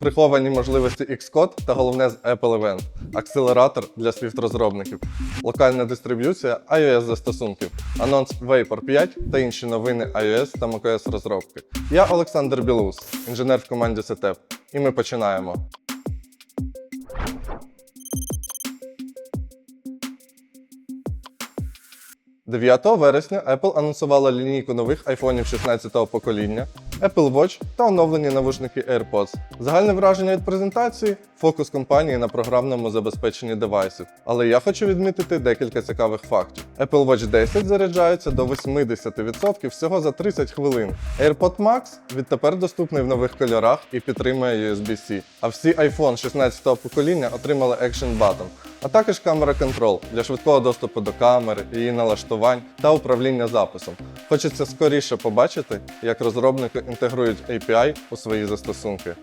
Приховані можливості Xcode та головне з Apple Event, акселератор для Swift-розробників, локальна дистриб'юція iOS застосунків, анонс Vapor 5 та інші новини iOS та macOS розробки. Я Олександр Білус, інженер в команді Setep, і ми починаємо. – 9 вересня Apple анонсувала лінійку нових айфонів 16-го покоління, Apple Watch та оновлені навушники AirPods. Загальне враження від презентації фокус компанії на програмному забезпеченні девайсів. Але я хочу відмітити декілька цікавих фактів. Apple Watch 10 заряджається до 80% всього за 30 хвилин. AirPod Max відтепер доступний в нових кольорах і підтримує USB-C. А всі iPhone 16-го покоління отримали Action Button, а також камера Control для швидкого доступу до камери, її налаштувань та управління записом. Хочеться скоріше побачити, як розробники інтегрують API у свої застосунки.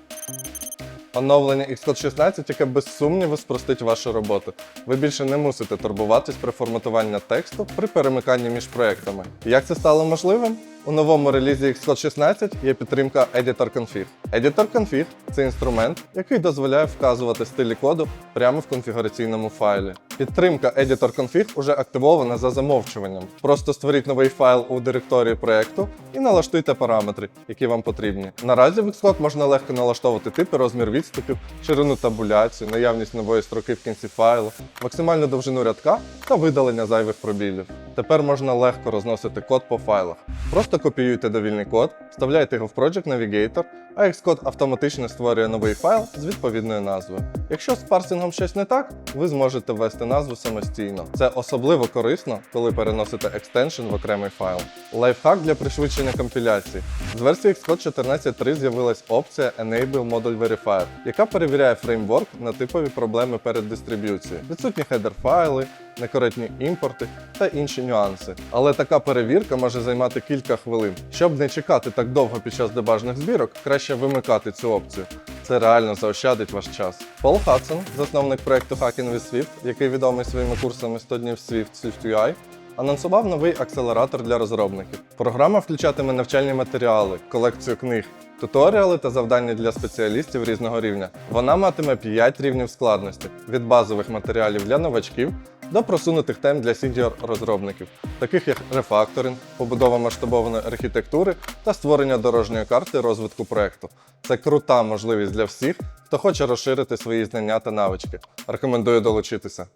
Оновлення Xcode 16, яке без сумніву спростить вашу роботу. Ви більше не мусите турбуватись про форматування тексту при перемиканні між проектами. Як це стало можливим? У новому релізі Xcode 16 є підтримка Editor Config. Editor Config – це інструмент, який дозволяє вказувати стилі коду прямо в конфігураційному файлі. Підтримка Editor Config уже активована за замовчуванням. Просто створіть новий файл у директорії проекту і налаштуйте параметри, які вам потрібні. Наразі в Xcode можна легко налаштовувати типи, розмір відступів, ширину табуляції, наявність нової строки в кінці файлу, максимальну довжину рядка та видалення зайвих пробілів. Тепер можна легко розносити код по файлах. Просто копіюйте довільний код, вставляйте його в Project Navigator, а Xcode автоматично створює новий файл з відповідною назвою. Якщо з парсингом щось не так, ви зможете ввести назву самостійно. Це особливо корисно, коли переносите екстеншн в окремий файл. Лайфхак для пришвидшення компіляції. З версії Xcode 14.3 з'явилась опція Enable Model Verifier, яка перевіряє фреймворк на типові проблеми перед дистриб'юцією. Відсутні хедер-файли, некоректні імпорти та інші нюанси. Але така перевірка може займати кілька хвилин. Щоб не чекати так довго під час дебажних збірок, краще вимикати цю опцію. Це реально заощадить ваш час. Пол Хадсон, засновник проекту Hacking with Swift, який відомий своїми курсами 100 днів Swift SwiftUI, анонсував новий акселератор для розробників. Програма включатиме навчальні матеріали, колекцію книг, туторіали та завдання для спеціалістів різного рівня. Вона матиме 5 рівнів складності від базових матеріалів для новачків до просунутих тем для сіньор розробників, таких як рефакторинг, побудова масштабованої архітектури та створення дорожньої карти розвитку проекту. Це крута можливість для всіх, хто хоче розширити свої знання та навички. Рекомендую долучитися.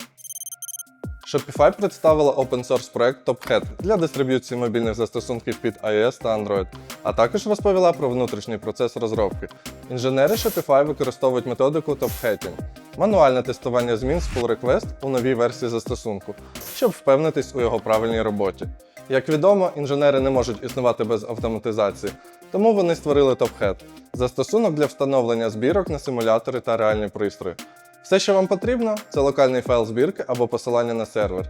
Shopify представила open-source проект TopHead для дистриб'юції мобільних застосунків під iOS та Android, а також розповіла про внутрішній процес розробки. Інженери Shopify використовують методику TopHeading – мануальне тестування змін з pull request у новій версії застосунку, щоб впевнитись у його правильній роботі. Як відомо, інженери не можуть існувати без автоматизації, тому вони створили TopHead – застосунок для встановлення збірок на симулятори та реальні пристрої. Все, що вам потрібно, це локальний файл збірки або посилання на сервер.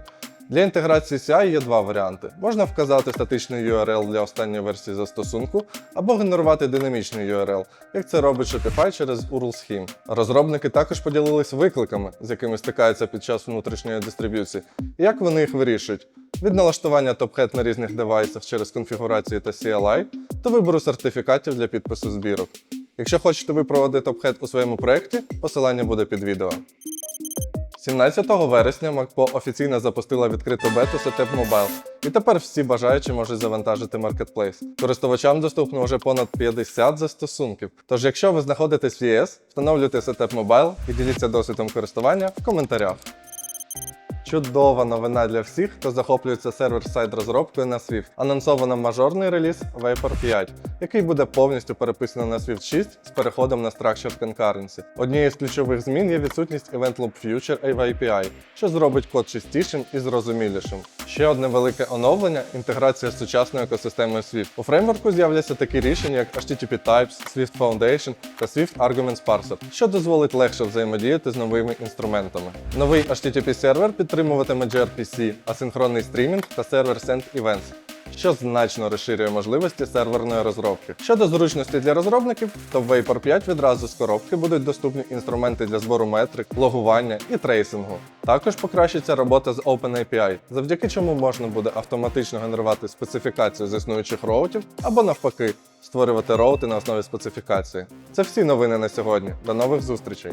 Для інтеграції CI є два варіанти. Можна вказати статичний URL для останньої версії застосунку, або генерувати динамічний URL, як це робить Shopify через URL Scheme. Розробники також поділились викликами, з якими стикаються під час внутрішньої дистриб'юції, і як вони їх вирішують. Від налаштування TopHead на різних девайсах через конфігурації та CLI до вибору сертифікатів для підпису збірок. Якщо хочете випроводити TopHead у своєму проєкті, посилання буде під відео. 17 вересня MacPo офіційно запустила відкриту бету Setep Mobile, і тепер всі бажаючі можуть завантажити маркетплейс. Користувачам доступно вже понад 50 застосунків. Тож, якщо ви знаходитесь в ЄС, встановлюйте Setep Mobile і діліться досвідом користування в коментарях. Чудова новина для всіх, хто захоплюється сервер-сайт розробкою на Swift. Анонсовано мажорний реліз Vapor 5, який буде повністю переписано на Swift 6 з переходом на Structured Concurrency. Однією з ключових змін є відсутність Event Loop Future API, що зробить код чистішим і зрозумілішим. Ще одне велике оновлення інтеграція з сучасною екосистемою Swift. У фреймворку з'являться такі рішення, як HTTP Types, Swift Foundation та Swift Arguments Parser, що дозволить легше взаємодіяти з новими інструментами. Новий HTTP сервер підтримуватиме gRPC, асинхронний стрімінг та сервер Send Events, що значно розширює можливості серверної розробки. Щодо зручності для розробників, то в Vapor 5 відразу з коробки будуть доступні інструменти для збору метрик, логування і трейсингу. Також покращиться робота з OpenAPI, завдяки чому можна буде автоматично генерувати специфікацію з існуючих роутів або навпаки створювати роути на основі специфікації. Це всі новини на сьогодні. До нових зустрічей!